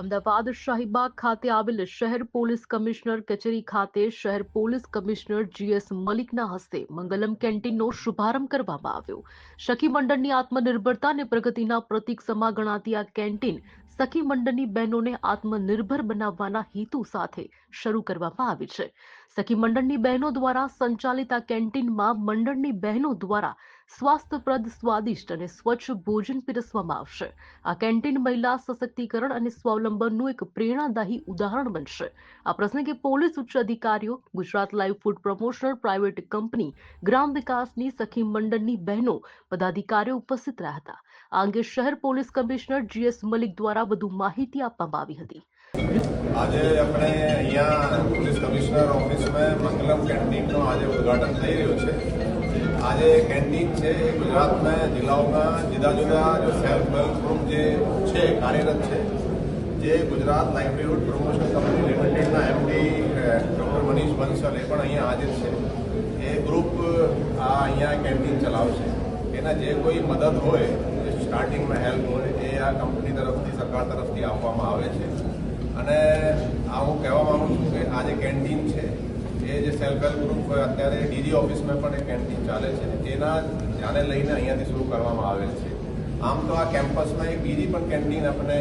અમદાવાદ શાહીબાગ ખાતે આવેલ શહેર પોલીસ કમિશનર કચેરી ખાતે શહેર પોલીસ કમિશનર જીએસ મલિકના હસ્તે મંગલમ કેન્ટીનનો શુભારંભ કરવામાં આવ્યો. સખી મંડળની આત્મનિર્ભરતા અને પ્રગતિના પ્રતીક સમા ગણાતી આ કેન્ટીન સખી મંડળની બહેનોને આત્મનિર્ભર બનાવવાના હેતુ સાથે શરૂ કરવામાં આવી છે. સખી મંડળની બહેનો દ્વારા સંચાલિત આ કેન્ટીનમાં મંડળની બહેનો દ્વારા સ્વાસ્થ્યપ્રદ સ્વાદિષ્ટ અને સ્વચ્છ ભોજન પીરસવામાં આવશે. આ કેન્ટીન મહિલા સશક્તિકરણ અને સ્વાવલંબનનું એક પ્રેરણાદાયી ઉદાહરણ બનશે. આ પ્રસંગે પોલીસ ઉચ્ચ અધિકારીઓ, Gujarat livelihood promotion, private company, ગ્રામ વિકાસની સખી મંડળની બહેનો, પદાધિકારીઓ ઉપસ્થિત રહ્યા હતા. આ અંગે શહેર પોલીસ કમિશનર જીએસ મલિક દ્વારા વધુ માહિતી આપવામાં આવી હતી. આજે આપણે અહીંયા પોલીસ કમિશનર ઓફિસમાં મંગલમ કેન્ટીનનો આજે ઉદઘાટન થઈ રહ્યું છે. આજે કેન્ટીન છે એ ગુજરાતના જિલ્લાઓમાં જુદા જુદા જો સેલ્ફ હેલ્પ ગ્રુપ જે છે, કાર્યરત છે, જે ગુજરાત લાઇવલીહુડ પ્રમોશન કંપની લિમિટેડના એમડી ડૉક્ટર મનીષ બંસલ એ પણ અહીંયા હાજર છે. એ ગ્રુપ આ અહીંયા કેન્ટીન ચલાવશે. એના જે કોઈ મદદ હોય સ્ટાર્ટિંગમાં હેલ્પ હોય, એ આ કંપની તરફથી, સરકાર તરફથી આપવામાં આવે છે. અને આ હું કહેવા માગું છું કે આ જે કેન્ટીન છે એ જે સેલ્ફ હેલ્પ ગ્રુપ અત્યારે ડીજી ઓફિસમાં પણ એક કેન્ટીન ચાલે છે તેના ધ્યાને લઈને અહીંયાથી શરૂ કરવામાં આવેલ છે. આમ તો આ કેમ્પસમાં એક બીજી પણ કેન્ટીન આપણે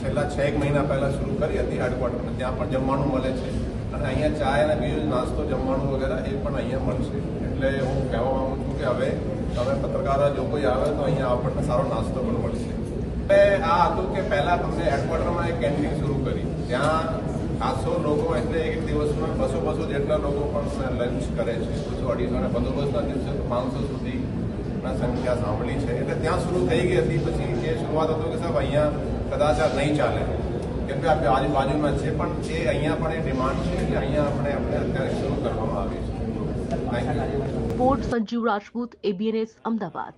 છેલ્લા છ એક મહિના પહેલાં શરૂ કરી હતી હેડક્વાર્ટરમાં ત્યાં પણ જમવાનું મળે છે. અને અહીંયા ચાય અને બીજો નાસ્તો, જમવાનું વગેરે એ પણ અહીંયા મળશે. એટલે હું કહેવા માગું છું કે હવે તમે પત્રકારો જો કોઈ આવે તો અહીંયા આપણને સારો નાસ્તો પણ મળશે. આ હતું કે પહેલાં તમને હેડક્વાર્ટરમાં એક કેન્ટીન શરૂ કરી. ત્યાં ખાસો લોકો એટલે એક દિવસમાં બસો બસો જેટલા લોકો પણ લંચ કરે છે. બસો અઢીસો અને બંદોબસ્તના દિવસે પાંચસો સુધીના સંખ્યા સાંભળી છે. એટલે ત્યાં શરૂ થઈ ગઈ હતી. પછી એ શરૂઆત હતું કે સાહેબ, અહીંયા કદાચ આ નહીં ચાલે. કેમ કે આપણે આજુબાજુમાં છે પણ જે અહીંયા પણ એ ડિમાન્ડ છે કે અહીંયા આપણે આપણે અત્યારે શરૂ કરવામાં આવી છે. Report Sanjeev Rajput ABNS Ahmedabad